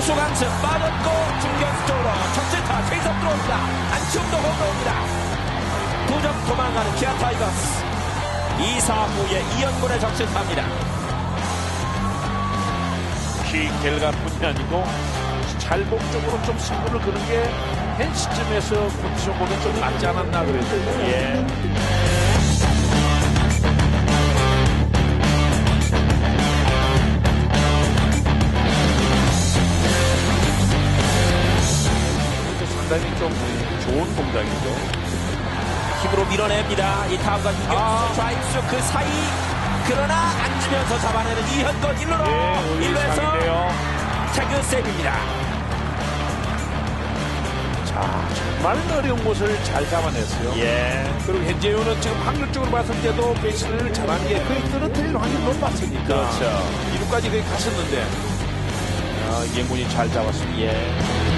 이승 빠졌고 중견수 쪽으로 첫째타 최석 들어옵니다. 안치홍도 홈런입니다. 두 점 도망가는 기아 타이거스. 2, 4부의 이연군의 적실타입니다. 키 결과뿐이 아니고 잘복적으로 좀 승부를 그는 게현 시점에서 컨디션 보면 좀 맞지 않았나 그래서 예. 상당히 좀 좋은 동작이죠. 힘으로 밀어냅니다. 이 타구가 유격수 아. 좌익수 그 사이 그러나 앉으면서 잡아내는 이현건 1루로 예, 1루에서 상인데요. 태그 세이브입니다. 자, 정말 어려운 곳을 잘 잡아냈어요. 예. 그리고 현재우는 지금 확률적으로 봤을 때도 베이스를 잘한 게 거의 떨어뜨릴 확률이 높았으니까. 그렇죠. 2루까지 거의 갔었는데. 아, 이경군이 잘 잡았습니다. 예.